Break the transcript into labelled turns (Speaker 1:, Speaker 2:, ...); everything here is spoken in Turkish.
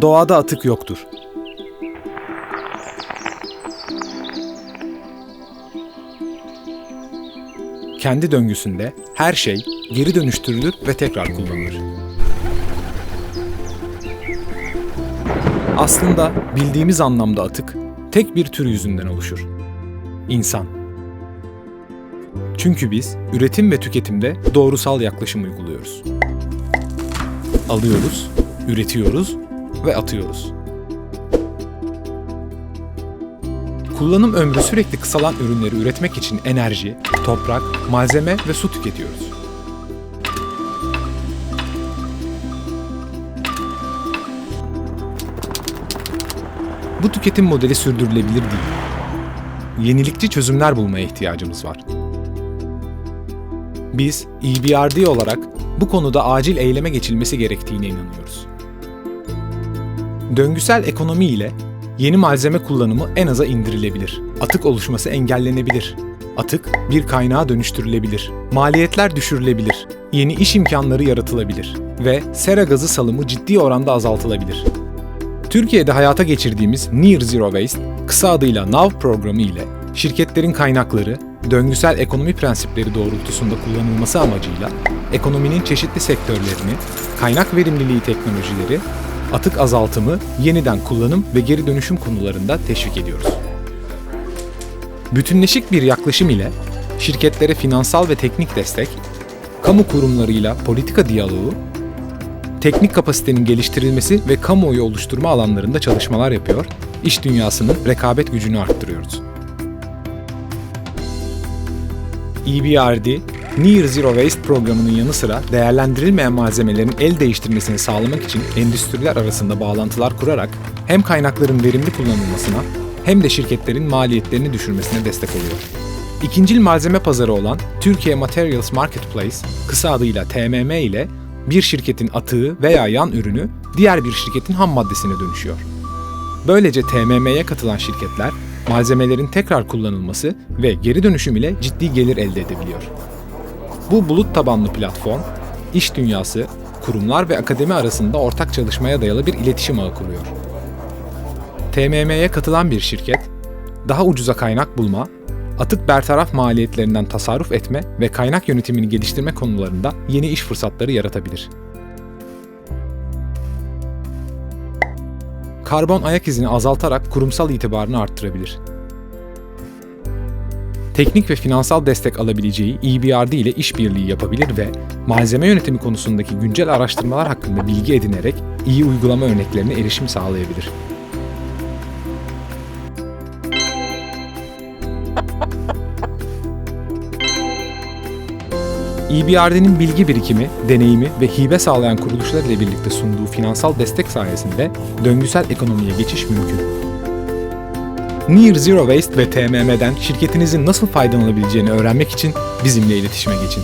Speaker 1: Doğada atık yoktur. Kendi döngüsünde her şey geri dönüştürülür ve tekrar kullanılır. Aslında bildiğimiz anlamda atık tek bir tür yüzünden oluşur. İnsan. Çünkü biz üretim ve tüketimde doğrusal yaklaşım uyguluyoruz. Alıyoruz, üretiyoruz ve atıyoruz. Kullanım ömrü sürekli kısalan ürünleri üretmek için enerji, toprak, malzeme ve su tüketiyoruz. Bu tüketim modeli sürdürülebilir değil. Yenilikçi çözümler bulmaya ihtiyacımız var. Biz EBRD olarak bu konuda acil eyleme geçilmesi gerektiğine inanıyoruz. Döngüsel ekonomi ile yeni malzeme kullanımı en aza indirilebilir. Atık oluşması engellenebilir. Atık bir kaynağa dönüştürülebilir. Maliyetler düşürülebilir. Yeni iş imkanları yaratılabilir ve sera gazı salımı ciddi oranda azaltılabilir. Türkiye'de hayata geçirdiğimiz Near Zero Waste, kısa adıyla NAV programı ile şirketlerin kaynakları, döngüsel ekonomi prensipleri doğrultusunda kullanılması amacıyla ekonominin çeşitli sektörlerini, kaynak verimliliği teknolojileri, atık azaltımı, yeniden kullanım ve geri dönüşüm konularında teşvik ediyoruz. Bütünleşik bir yaklaşım ile şirketlere finansal ve teknik destek, kamu kurumlarıyla politika diyaloğu, teknik kapasitenin geliştirilmesi ve kamuoyu oluşturma alanlarında çalışmalar yapıyor, iş dünyasının rekabet gücünü arttırıyoruz. EBRD, Near Zero Waste programının yanı sıra değerlendirilmeyen malzemelerin el değiştirmesini sağlamak için endüstriler arasında bağlantılar kurarak hem kaynakların verimli kullanılmasına hem de şirketlerin maliyetlerini düşürmesine destek oluyor. İkincil malzeme pazarı olan Türkiye Materials Marketplace, kısa adıyla TMM ile bir şirketin atığı veya yan ürünü diğer bir şirketin ham maddesine dönüşüyor. Böylece TMM'ye katılan şirketler malzemelerin tekrar kullanılması ve geri dönüşüm ile ciddi gelir elde edebiliyor. Bu bulut tabanlı platform, iş dünyası, kurumlar ve akademi arasında ortak çalışmaya dayalı bir iletişim ağı kuruyor. TMM'ye katılan bir şirket, daha ucuza kaynak bulma, atık bertaraf maliyetlerinden tasarruf etme ve kaynak yönetimini geliştirme konularında yeni iş fırsatları yaratabilir. Karbon ayak izini azaltarak kurumsal itibarını arttırabilir. Teknik ve finansal destek alabileceği EBRD ile işbirliği yapabilir ve malzeme yönetimi konusundaki güncel araştırmalar hakkında bilgi edinerek iyi uygulama örneklerine erişim sağlayabilir. EBRD'nin bilgi birikimi, deneyimi ve hibe sağlayan kuruluşlar ile birlikte sunduğu finansal destek sayesinde döngüsel ekonomiye geçiş mümkün. Near Zero Waste ve TMM'den şirketinizin nasıl faydalanabileceğini öğrenmek için bizimle iletişime geçin.